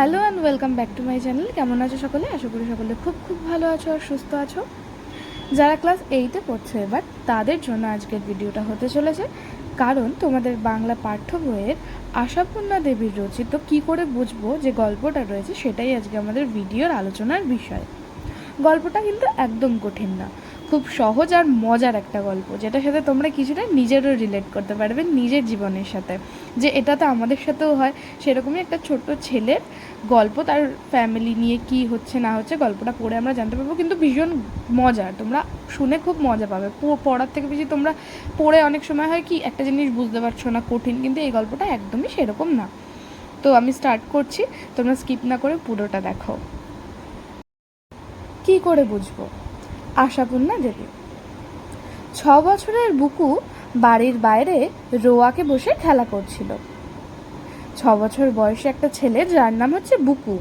Hello and welcome back to my channel কেমন আছো সকলে? আশা করি সকলে খুব খুব ভালো আছো আর সুস্থ আছো। যারা ক্লাস এইটে পড়ছো এবার, তাদের জন্য আজকের ভিডিওটা হতে চলেছে। কারণ তোমাদের বাংলা পাঠ্য বইয়ের আশাপূর্ণা দেবীর রচিত কি করে বুঝব যে গল্পটা রয়েছে, সেটাই আজকে আমাদের ভিডিওর আলোচনার বিষয়। গল্পটা কিন্তু একদম কঠিন না। খুব সহজ আর মজার একটা গল্প, যেটার সাথে তোমরা কিছুটা নিজেরও রিলেট করতে পারবে নিজের জীবনের সাথে। যে এটা তো আমাদের সাথেও হয়, সেরকমই একটা ছোট্ট ছেলের গল্প, তার ফ্যামিলি নিয়ে কি হচ্ছে, না হচ্ছে, গল্পটা পড়ে আমরা জানতে পারব, কিন্তু ভীষণ মজার। তোমরা শুনে খুব মজা পাবে। পড়ার থেকে বেশি তোমরা পড়ে অনেক সময় হয় কি, একটা জিনিস বুঝতে পারছ না, কঠিন, কিন্তু এই গল্পটা একদমই সেরকম না। তো আমি স্টার্ট করছি, তোমরা স্কিপ না করে পুরোটা দেখো। কি করে বুঝব? আশাপূর্ণা দেবী। ছ বছরের বুকু বাড়ির বাইরে রোয়াকে বসে খেলা করছিল। ছ বছর বয়সে একটা ছেলে, যার নাম হচ্ছে বুকু,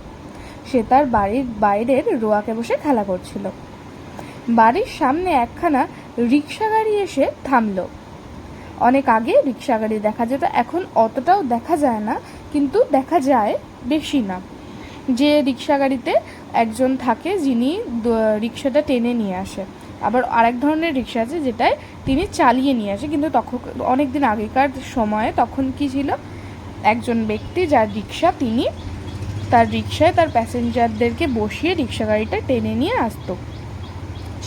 সে তার বাড়ির বাইরের রোয়াকে বসে খেলা করছিল। বাড়ির সামনে একখানা রিক্সা গাড়ি এসে থামল। অনেক আগে রিক্সা গাড়ি দেখা যেত, এখন অতটাও দেখা যায় না, কিন্তু দেখা যায় বেশি না। যে রিক্সা গাড়িতে একজন থাকে যিনি রিক্সাটা টেনে নিয়ে আসে। আবার আরেক ধরনের রিক্সা আছে যেটায় তিনি চালিয়ে নিয়ে আসে, কিন্তু তখন অনেক দিন আগেকার সময়ে তখন কি ছিল? একজন ব্যক্তি যার রিক্সা তিনি, তার রিক্সায় তার প্যাসেঞ্জারদেরকে বসিয়ে রিক্সা গাড়িটা টেনে নিয়ে আসতো।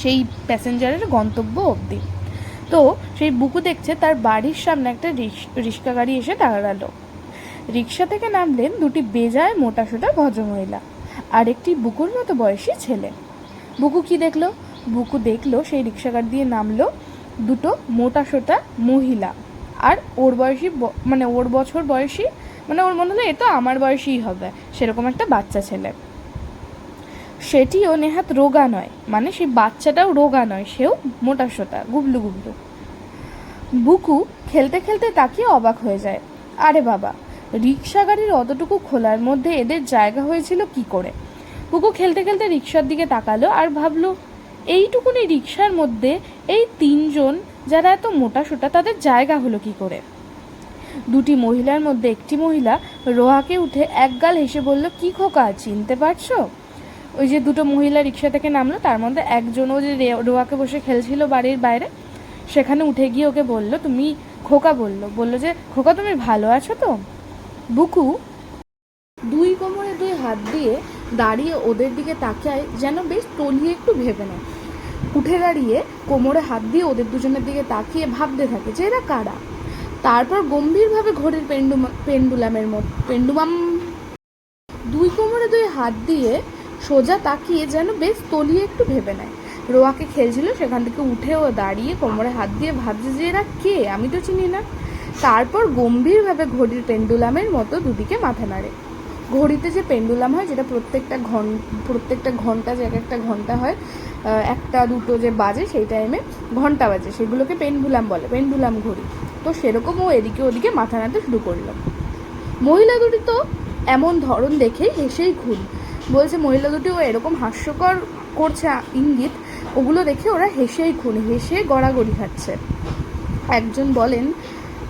সেই প্যাসেঞ্জারের গন্তব্য অবধি। তো সেই বুকু দেখছে, তার বাড়ির সামনে একটা রিক্সা গাড়ি এসে দাঁড়াল। রিক্সা থেকে নামলেন দুটি বেজায় মোটা মোটাসোটা ভদ্রমহিলা আর একটি বুকুর মতো বয়সী ছেলে। বুকু কি দেখল? বুকু দেখল সেই রিক্সা গাড়ি দিয়ে নামলো দুটো মোটাসোটা মহিলা আর ওর বয়সী মানে ওর বছর বয়সী মানে ওর মনে হলো এ তো আমার বয়সীই হবে, সেরকম একটা বাচ্চা ছেলে। সেটিও নেহাত রোগা নয় মানে সেই বাচ্চাটাও রোগা নয়, সেও মোটাসোটা গুবলু গুবলু। বুকু খেলতে খেলতে তাকিয়ে অবাক হয়ে যায়, আরে বাবা রিক্সা গাড়ির অতটুকু খোলার মধ্যে এদের জায়গা হয়েছিল কি করে? বুকু খেলতে খেলতে রিক্সার দিকে তাকালো আর ভাবলো, এইটুকুনি রিক্সার মধ্যে এই তিনজন যারা এত মোটা সোটা তাদের জায়গা হলো কি করে? দুটি মহিলার মধ্যে একটি মহিলা রোহাকে উঠে একগাল হেসে বলল, কি খোকা, চিনতে পারছ? ওই যে দুটো মহিলা রিক্সা থেকে নামলো, তার মধ্যে একজনও যে রোয়াকে বসে খেলছিল বাড়ির বাইরে, সেখানে উঠে গিয়ে ওকে বলল, তুমি খোকা, বলল বলল যে, খোকা, তুমি ভালো আছো তো? বুকু দুই কোমরে দুই হাত দিয়ে দাঁড়িয়ে ওদের দিকে তাকায় যেন বেশ তলিয়ে একটু ভেবে নেয়। উঠে দাঁড়িয়ে কোমরে হাত দিয়ে ওদের দুজনের দিকে তাকিয়ে ভাবতে থাকে যে এরা কারা? তারপর গম্ভীরভাবে ঘড়ির পেন্ডুম পেন্ডুলামের মতো পেন্ডুমাম। দুই কোমরে দুই হাত দিয়ে সোজা তাকিয়ে যেন বেশ তলিয়ে একটু ভেবে নেয়। রোয়াকে খেলছিল, সেখান থেকে উঠে ও দাঁড়িয়ে কোমরে হাত দিয়ে ভাবছে যে এরা কে? আমি তো চিনি না। তারপর গম্ভীরভাবে ঘড়ির পেন্ডুলামের মতো দুদিকে মাথা নাড়ে। ঘড়িতে যে পেন্ডুলাম হয়, যেটা প্রত্যেকটা ঘন, প্রত্যেকটা ঘণ্টা, যে এক একটা ঘণ্টা হয় একটা, দুটো যে বাজে সেই টাইমে ঘণ্টা বাজে, সেগুলোকে পেন্ডুলাম বলে, পেন্ডুলাম ঘড়ি। তো সেরকম ও এদিকে ওদিকে মাথা নাড়তে শুরু করল। মহিলা দুটি তো এমন ধরন দেখেই হেসেই খুন। বলছে, মহিলা দুটি ও এরকম হাস্যকর করছে, ইঙ্গিত, ওগুলো দেখে ওরা হেসেই খুন, হেসে গড়াগড়ি খাচ্ছে। একজন বলেন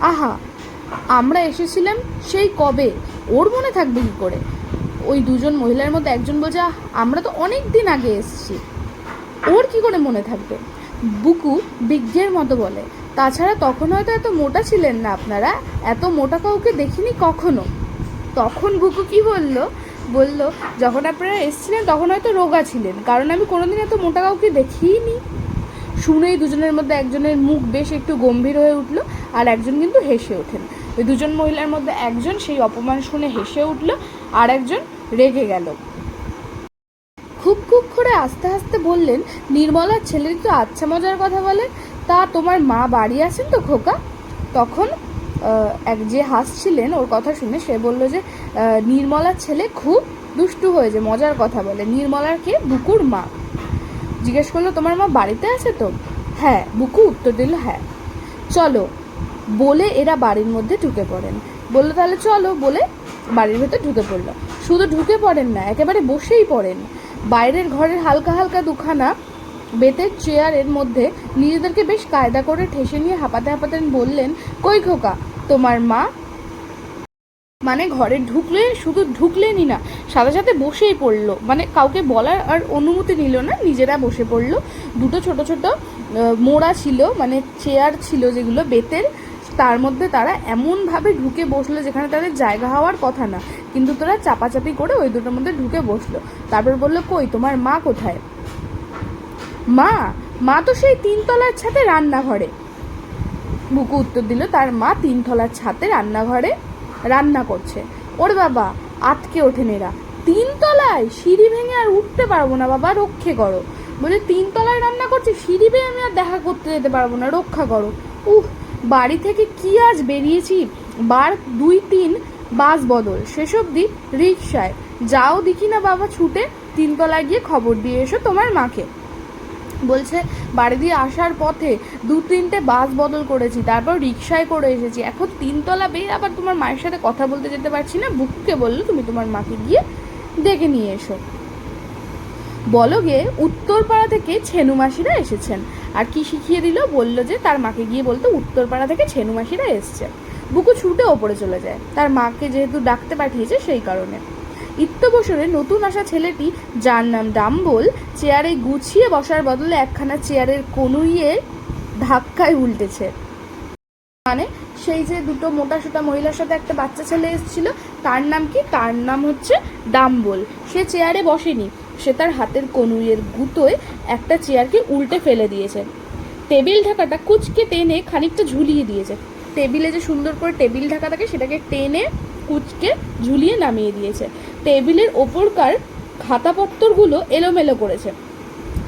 আহা, আমরা এসেছিলাম সেই কবে? ওর মনে থাকবে কি করে? ওই দুজন মহিলার মধ্যে একজন বলছে আমরা তো অনেক দিন আগে এসেছি। ওর কি করে মনে থাকবে? বুকু বিজ্ঞের মতো বলে। তাছাড়া তখন হয়তো এত মোটা ছিলেন না আপনারা, এত মোটা কাউকে দেখিনি কখনো। তখন বুকু কি বলল? বলল, যখন আপনারা এসেছিলেন, তখন হয়তো রোগা ছিলেন, কারণ আমি কোনোদিন এত মোটা কাউকে দেখিইনি শুনেই দুজনের মধ্যে একজনের মুখ বেশ একটু গম্ভীর হয়ে উঠল। আর একজন কিন্তু হেসে ওঠেন। ওই দুজন মহিলার মধ্যে একজন সেই অপমান শুনে হেসে উঠল, আর একজন রেগে গেল। খুব খুব করে আস্তে আস্তে বললেন নির্মলার ছেলের তো আচ্ছা মজার কথা বলে, তা তোমার মা বাড়ি আছেন তো খোকা? তখন এক যে হাসছিলেন, ওর কথা শুনে সে বলল যে নির্মলার ছেলে খুব দুষ্টু হয়েছে, মজার কথা বলে। নির্মলার কে? বুকুর মা। জিজ্ঞেস করল, তোমার মা বাড়িতে আছে তো? হ্যাঁ বুকু উত্তর দিল হ্যাঁ। চলো বলে এরা বাড়ির মধ্যে ঢুকে পড়েন। বলল, তাহলে চলো, বলে বাড়ির ভেতর ঢুকে পড়ল। শুধু ঢুকে পড়েন না, একেবারে বসেই পড়েন। বাইরের ঘরের হালকা হালকা দুখানা বেতের চেয়ারের মধ্যে নিজেদেরকে বেশ কায়দা করে ঠেসে নিয়ে হাঁপাতে হাঁপাতে বললেন, কই খোকা, তোমার মা মানে ঘরে ঢুকলে, শুধু ঢুকলেনই না, সাথে সাথে বসেই পড়ল। মানে কাউকে বলার আর অনুমতি নিল না, নিজেরা বসে পড়ল। দুটো ছোট ছোট মোড়া ছিল মানে চেয়ার ছিল যেগুলো বেতের তার মধ্যে তারা এমনভাবে ঢুকে বসল যেখানে তাদের জায়গা হওয়ার কথা না, কিন্তু তোরা চাপাচাপি করে ওই দুটোর মধ্যে ঢুকে বসল। তারপর বলল, কই, তোমার মা কোথায়? মা? মা তো সেই তিনতলার ছাদে রান্নাঘরে। বুকু উত্তর দিল, তার মা তিনতলার ছাদে রান্নাঘরে রান্না করছে। ওর বাবা আটকে ওঠেন এরা তিনতলায় সিঁড়ি ভেঙে আর উঠতে পারব না বাবা, রক্ষে করো। বলে তিনতলায় রান্না করছে, সিঁড়ি ভেঙে আমি আর দেখা করতে যেতে পারব না, রক্ষা করো। উহ বাড়ি থেকে কি আজ বেরিয়েছি? বার দুই তিন, বাস বদল। শেষ অবধি রিক্সায় যাও দেখি না বাবা ছুটে। তিনতলায় গিয়ে খবর দিয়ে এসো তোমার মাকে। বলছে, বাড়ি দিয়ে আসার পথে দু তিনটে বাস বদল করেছি, তারপর রিক্সায় করে এসেছি। এখন তিনতলা বেয়ে আবার তোমার মায়ের সাথে কথা বলতে যেতে পারছি না। বুকুকে বলল তুমি তোমার মাকে গিয়ে ডেকে নিয়ে এসো। বলো গে উত্তরপাড়া থেকে ছেনু মাসিরা এসেছেন। আর কি শিখিয়ে দিল? বলল যে তার মাকে গিয়ে বলতে উত্তরপাড়া থেকে ছেনু মাসিরা এসছে। বুকু ছুটে ওপরে চলে যায়। তার মাকে যেহেতু ডাকতে পাঠিয়েছে সেই কারণে। ইত্যবসরে নতুন আসা ছেলেটি, যার নাম ডাম্বল, চেয়ারে গুছিয়ে বসার বদলে একখানা চেয়ারের কনুইয়ে ধাক্কায় উল্টেছে। মানে সেই যে দুটো মোটা সোটা মহিলার সাথে একটা বাচ্চা ছেলে এসেছিল, তার নাম কি? তার নাম হচ্ছে ডাম্বল। সে চেয়ারে বসেনি। সে তার হাতের কনুইয়ের গুঁতোয় একটা চেয়ারকে উল্টে ফেলে দিয়েছে। টেবিল ঢাকাটা কুচকে টেনে খানিকটা ঝুলিয়ে দিয়েছে। টেবিলে যে সুন্দর করে টেবিল ঢাকা থাকে সেটাকে টেনে কুচকে ঝুলিয়ে নামিয়ে দিয়েছে। টেবিলের ওপরকার খাতাপত্তরগুলো এলোমেলো করেছে।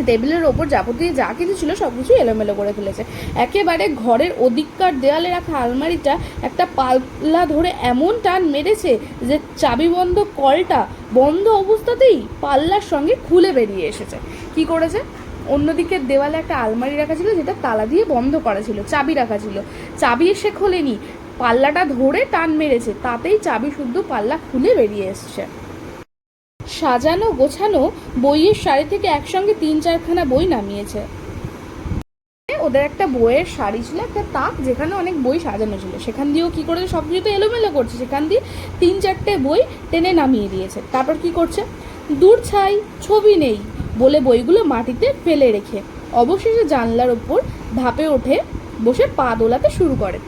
টেবিলের ওপর যাবতীয় যা কিছু ছিল সব কিছু এলোমেলো করে ফেলেছে। একেবারে ঘরের ওদিককার দেয়ালে রাখা আলমারিটা একটা পাল্লা ধরে এমন টান মেরেছে যে চাবি বন্ধ কলটা বন্ধ অবস্থাতেই পাল্লার সঙ্গে খুলে বেরিয়ে এসেছে। কি করেছে? অন্যদিকে দেওয়ালে একটা আলমারি রাখা ছিল যেটা তালা দিয়ে বন্ধ করা ছিল, চাবি রাখা ছিল। চাবি এসে খোলেনি, পাল্লাটা ধরে টান মেরেছে, তাতেই চাবি শুদ্ধ পাল্লা খুলে বেরিয়ে এসছে। সাজানো, গোছানো বইয়ের শাড়ি থেকে একসঙ্গে তিন চারখানা বই নামিয়েছে। ওদের একটা বইয়ের শাড়ি ছিল, একটা তাক যেখানে অনেক বই সাজানো ছিল। সেখান দিয়েও কি করেছে? সব কিছু তো এলোমেলো করছে। সেখান দিয়ে তিন চারটে বই টেনে নামিয়ে দিয়েছে। তারপর কি করছে? দূর ছাই, ছবি নেই বলে বইগুলো মাটিতে ফেলে রেখে অবশেষে জানলার ওপর ধাপে ওঠে, বসে পা দোলাতে শুরু করে।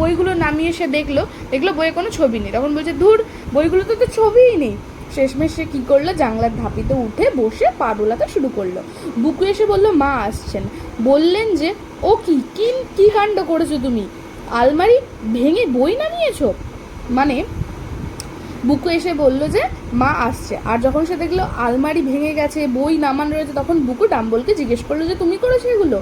বইগুলো নামিয়ে সে দেখল। দেখল বইয়ে কোনো ছবি নেই। তখন বলছে, ধুর, বইগুলোতে তো ছবিই নেই। শেষমেশ সে কী করল? জানলার ধাপিতে উঠে বসে পা দোলাতে শুরু করল। বুকু এসে বলল, মা আসছেন। বললেন যে, ও কি? কি কি কাণ্ড করেছ তুমি? আলমারি ভেঙে বই নামিয়েছো মানে বুকু এসে বলল যে, মা আসছে। আর যখন সে দেখল আলমারি ভেঙে গেছে, বই নামানো রয়েছে, তখন বুকু ডাম্বলকে জিজ্ঞেস করল যে, তুমি করেছ এগুলো?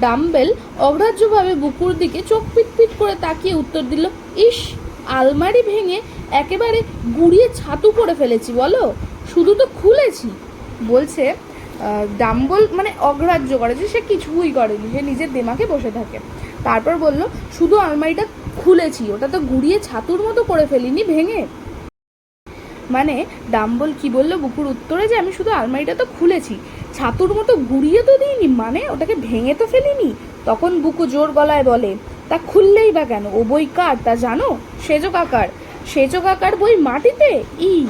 ডাম্বেল অগ্রাহ্যভাবে বুকুর দিকে চোখ পিটপিট করে তাকিয়ে উত্তর দিল, ইস আলমারি ভেঙে একেবারে গুড়িয়ে ছাতু করে ফেলেছি, বলো? শুধু তো খুলেছি। বলছে ডাম্বল মানে অগ্রাহ্য করেছে সে কিছুই করেনি, সে নিজের দেমাকে বসে থাকে। তারপর বলল, শুধু আলমারিটা খুলেছি, ওটা তো গুড়িয়ে ছাতুর মতো করে ফেলিনি, ভেঙে? মানে ডাম্বল কি বলল বুকুর উত্তরে যে, আমি শুধু আলমারিটা তো খুলেছি, ছাতুর মতো গুড়িয়ে তো দিইনি মানে ওটাকে ভেঙে তো ফেলিনি? তখন বুকু জোর গলায় বলে তা খুললেই বা কেন? ও বই কার? তা জানো? সেজো কাকার সেজো কাকার বই মাটিতে? ই,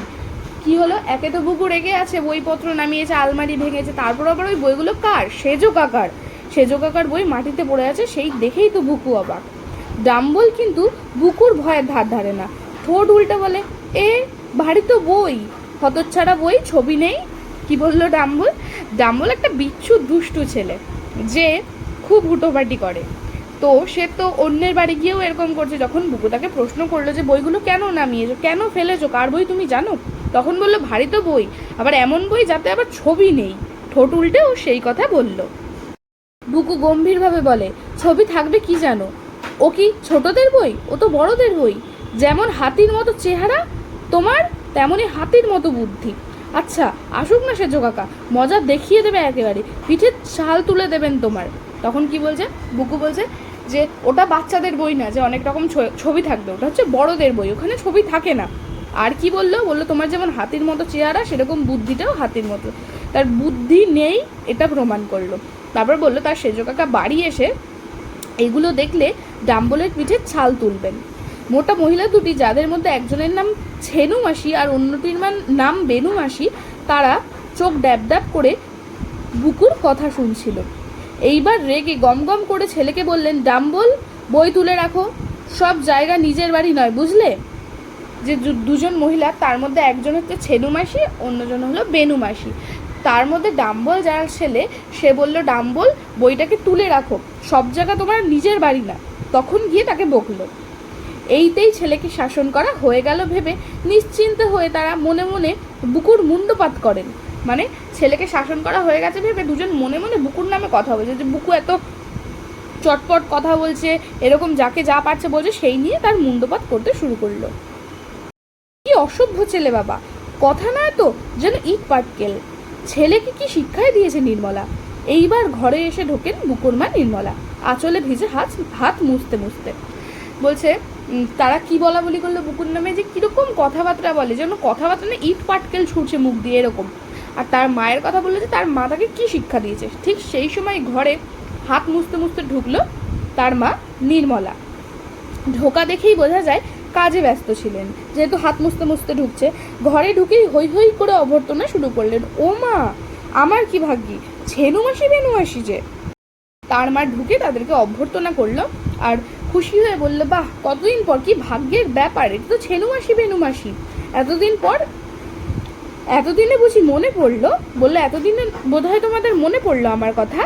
কি হলো? একে তো বুকু রেগে আছে, বইপত্র নামিয়েছে, আলমারি ভেঙেছে, তারপর আবার ওই বইগুলো কার? সেজো কাকার সেজো কাকার বই মাটিতে পড়ে আছে, সেই দেখেই তো বুকু অবাক। ডাম্বল কিন্তু বুকুর ভয়ের ধার ধারে না। ঠোঁট উল্টে বলে, এ, ভারী তো বই। হতচ্ছাড়া বই, ছবি নেই? কি বলল ডাম্বল? ডাম্বল একটা বিচ্ছু দুষ্টু ছেলে, যে খুব হুটোপাটি করে। তো সে তো অন্যের বাড়ি গিয়েও এরকম করছে। যখন বুকু তাকে প্রশ্ন করল যে, বইগুলো কেন নামিয়েছো? কেন ফেলেছো? কার বই তুমি জানো? তখন বলল, ভারী তো বই। আবার এমন বই যাতে আবার ছবি নেই। ঠোঁট উল্টে ও সেই কথা বলল। বুকু গম্ভীরভাবে বলে, ছবি থাকবে কি জানো? ও কি ছোটদের বই? ও তো বড়দের বই। যেমন হাতির মতো চেহারা, তোমার তেমনই হাতির মতো বুদ্ধি। আচ্ছা আসুক না সেজো কাকা, মজা দেখিয়ে দেবে একেবারে। পিঠে ছাল তুলে দেবেন তোমার। তখন কি বলছে? বুকু বলছে যে ওটা বাচ্চাদের বই না, যে অনেক রকম ছবি থাকবে, ওটা হচ্ছে বড়দের বই, ওখানে ছবি থাকে না। আর কি বলল? বলল তোমার যেমন হাতির মতো চেহারা, সেরকম বুদ্ধিটাও হাতির মতো। তার বুদ্ধি নেই, এটা প্রমাণ করল। তারপর বলল তার সেজো কাকা বাড়ি এসে এগুলো দেখলে ডাম্বলের পিঠে ছাল তুলবেন। মোটা মহিলা দুটি, যাদের মধ্যে একজনের নাম ছেনু মাসি আর অন্যটির নাম বেনু মাসি, তারা চোখ ড্যাব ড্যাব করে বুকুর কথা শুনছিল। এইবার রেগে গম গম করে ছেলেকে বললেন, ডাম্বল, বই তুলে রাখো। সব জায়গা নিজের বাড়ি নয়, বুঝলে? যে দুজন মহিলা, তার মধ্যে একজন হচ্ছে ছেনু মাসি, অন্যজন হলো বেনু মাসি। তার মধ্যে ডাম্বল যার ছেলে, সে বলল, ডাম্বল, বইটাকে তুলে রাখো। সব জায়গা তোমার নিজের বাড়ি না। তখন গিয়ে তাকে বকলো। এইতেই ছেলেকে শাসন করা হয়ে গেল ভেবে নিশ্চিন্ত হয়ে তারা মনে মনে বুকুর মুন্ডপাত করেন। মানে ছেলেকে শাসন করা হয়ে গেছে ভেবে দুজন মনে মনে বুকুর নামে কথা বলছে যে বুকু এত চটপট কথা বলছে, এরকম যাকে যা পারছে বলছে সেই নিয়ে তার মুন্ডপাত করতে শুরু করল। কি অসভ্য ছেলে বাবা। কথা নয় তো যেন ইট পাটকেল। ছেলেকে কি শিক্ষায় দিয়েছে নির্মলা। এইবার ঘরে এসে ঢোকেন বুকুর মা নির্মলা। আঁচলে ভিজে হাত হাত মুছতে মুছতে। বলছে তারা কি বলা বলি করল বুকুর নামে? যে কীরকম কথাবার্তা বলে, যেন কথাবার্তা না ইট পাটকেল ছুটছে মুখ দিয়ে, এরকম। আর তার মায়ের কথা বলল যে তার মা তাকে কী শিক্ষা দিয়েছে? ঠিক সেই সময় ঘরে হাত মুছতে মুছতে ঢুকলো তার মা নির্মলা। ঢোকা দেখেই বোঝা যায় কাজে ব্যস্ত ছিলেন, যেহেতু হাত মুছতে মুছতে ঢুকছে। ঘরে ঢুকেই হই হই করে অভ্যর্থনা শুরু করলেন, ও মা, আমার কি ভাগ্যি? ছেনু মাসি, বেনু মাসি যে? তার মা ঢুকে তাদেরকে অভ্যর্থনা করল আর খুশি হয়ে বলল, বাহ, কতদিন পর, কি ভাগ্যের ব্যাপার, এটা তো ছেনু মাসি, বেনু মাসি। এতদিন পর এতদিনে বুঝি মনে পড়ল? বলল, এতদিনে বোধহয় তোমাদের মনে পড়ল আমার কথা?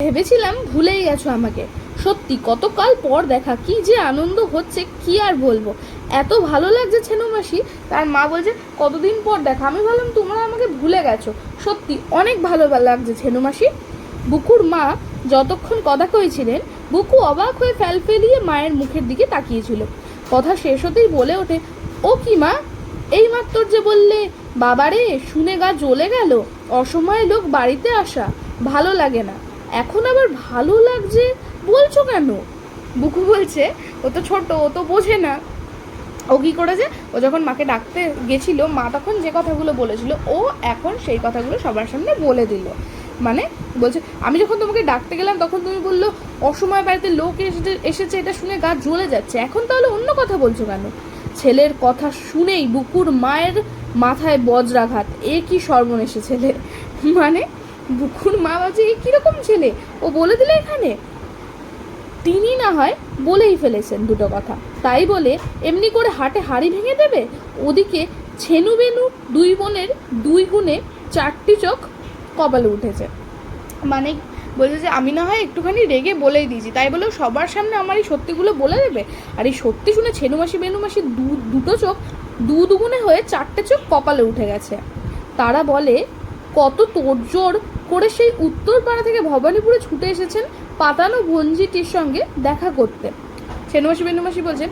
ভেবেছিলাম ভুলেই গেছো আমাকে। সত্যি, কতকাল পর দেখা, কি যে আনন্দ হচ্ছে, কি আর বলব? এত ভালো লাগছে ছেনু মাসি, তার মা বলছে, কতদিন পর দেখা? আমি ভাবলাম, তোমরা আমাকে ভুলে গেছো। সত্যি, অনেক ভালো লাগছে ছেনু মাসি। বুকুর মা যতক্ষণ কথা কইছিলেন, বুকু অবাক হয়ে ফেল ফেলিয়ে মায়ের মুখের দিকে তাকিয়েছিল। কথা শেষ হতেই বলে ওঠে, ও কি মা? এই মাত্র যে বললে বাবারে, শুনে গা জ্বলে গেল। অসময়ে লোক বাড়িতে আসা ভালো লাগে না। এখন আবার ভালো লাগছে বলছো কেন? বুকু বলছে, ও তো ছোট, ও তো বোঝে না। ও কী করেছে? ও যখন মাকে ডাকতে গেছিল, মা তখন যে কথাগুলো বলেছিল, ও এখন সেই কথাগুলো সবার সামনে বলে দিল। মানে বলছে, আমি যখন তোমাকে ডাকতে গেলাম, তখন তুমি বলল, অসময় বাড়িতে লোক এসে এসেছে, এটা শুনে গা জ্বলে যাচ্ছে। এখন তাহলে অন্য কথা বলছো কেন? ছেলের কথা শুনেই বুকুর মায়ের মাথায় বজ্রাঘাত। এ কি সর্বনেশে ছেলে? মানে বুকুর মা ভাবছে এ কীরকম ছেলে? ও বলে দিলে এখানে? তিনি না হয় বলেই ফেলেছেন দুটো কথা। তাই বলে এমনি করে হাটে হাড়ি ভেঙে দেবে? ওদিকে ছেনু বেনু দুই বোনের দুই গুণে চারটি চোখ কপালে উঠেছে। মানে বলছে যে, আমি না হয় একটুখানি রেগে বলেই দিয়েছি। তাই বলে ও সবার সামনে আমার এই সত্যিগুলো বলে দেবে? আর এই সত্যি শুনে ছেনু মাসি বেনু মাসি দু, দুটো চোখ দু দুগুণে হয়ে চারটে চোখ কপালে উঠে গেছে। তারা বলে, কত তোড়জোড় করে সেই উত্তর পাড়া থেকে ভবানীপুরে ছুটে এসেছেন পাতানো ভঞ্জিটির সঙ্গে দেখা করতে। সেনুমাসি বেনুমাসি বলছেন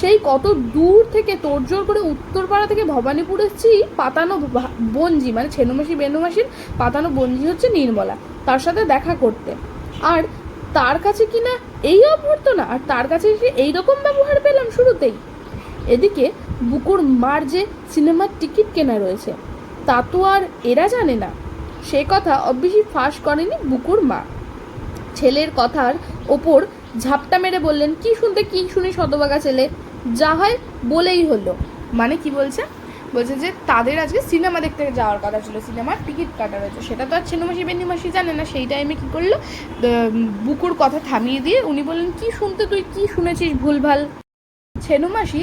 সেই কত দূর থেকে তোড়জোড় করে উত্তরপাড়া থেকে ভবানীপুর এসেছি পাতানো বঞ্জি। মানে ছেনুমাসি বেনুমাসির পাতানো বঞ্জি হচ্ছে নির্মলা, তার সাথে দেখা করতে। আর তার কাছে কিনা এই অভ্যর্থনা? আর তার কাছে এসে এইরকম ব্যবহার পেলাম শুরুতেই। এদিকে বুকুর মার যে সিনেমার টিকিট কেনা রয়েছে, তা তো আর এরা জানে না। সে কথা অবশ্যই ফাঁস করেনি বুকুর মা। ছেলের কথার ওপর ঝাপটা মেরে বললেন, কি শুনতে, কি শুনি শতবাগা ছেলে? যা হয় বলেই হলো। মানে কি বলছে? বলছে যে তাদের আজকে সিনেমা দেখতে যাওয়ার কথা ছিল, সিনেমার টিকিট কাটা রয়েছে। সেটা তো আর ছেনুমাসি বেনিমাসি জানে না। সেই টাইমে কী করল? বুকুর কথা থামিয়ে দিয়ে উনি বললেন, কি শুনতে, তুই কি শুনেছিস ভুলভাল? ছেনুমাসি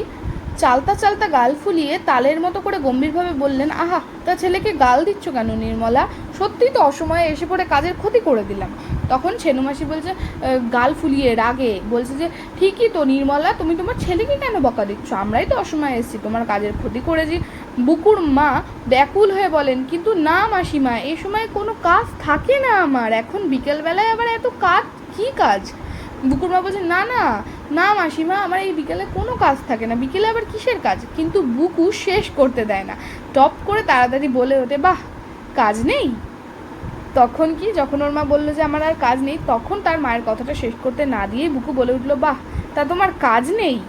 চালতা চালতা গাল ফুলিয়ে তালের মতো করে গম্ভীরভাবে বললেন, আহা, তা ছেলেকে গাল দিচ্ছ কেন নির্মলা? সত্যিই তো অসময়ে এসে পড়ে কাজের ক্ষতি করে দিলাম। তখন ছেনুমাসি বলছে গাল ফুলিয়ে রাগে। বলছে যে, ঠিকই তো নির্মলা, তুমি তোমার ছেলেকে কেন বকা দিচ্ছ? আমরাই তো অসময়ে এসেছি, তোমার কাজের ক্ষতি করেছি। বুকুর মা ব্যাকুল হয়ে বলেন, কিন্তু না মাসিমা এই সময় কোনো কাজ থাকে না আমার। এখন বিকেলবেলায় আবার এত কাজ, কি কাজ? বুকুর মা বলছে, না না না মাসিমা, আমার এই বিকেলে কোনো কাজ থাকে না। বিকেলে আবার কিসের কাজ? কিন্তু বুকু শেষ করতে দেয় না। টপ করে তাড়াতাড়ি বলে ওঠে, বাহ, কাজ নেই? তখন কি, যখন ওর মা বলল যে, আমার আর কাজ নেই, তখন তার মায়ের কথাটা শেষ করতে না দিয়েই বুকু বলে উঠল, বাহ, তা তোমার কাজ নেই?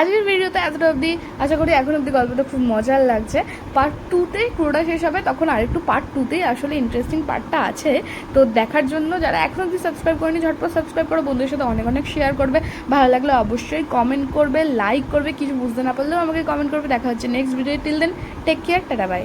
আজকের ভিডিওতে এতটা অবধি আশা করি এখন অবধি গল্পটা খুব মজার লাগছে। পার্ট টুতেই পুরোটা শেষ হবে, তখন আরেকটু পার্ট টুতেই আসলে ইন্টারেস্টিং পার্টটা আছে। তো দেখার জন্য যারা এখন অবধি সাবস্ক্রাইব করেনি, ঝটপট সাবস্ক্রাইব করো, বন্ধুদের সাথে অনেক অনেক শেয়ার করবে। ভালো লাগলে অবশ্যই কমেন্ট করবে লাইক করবে, কিছু বুঝতে না পারলেও আমাকে কমেন্ট করবে। দেখা হচ্ছে next video till then take care tata bye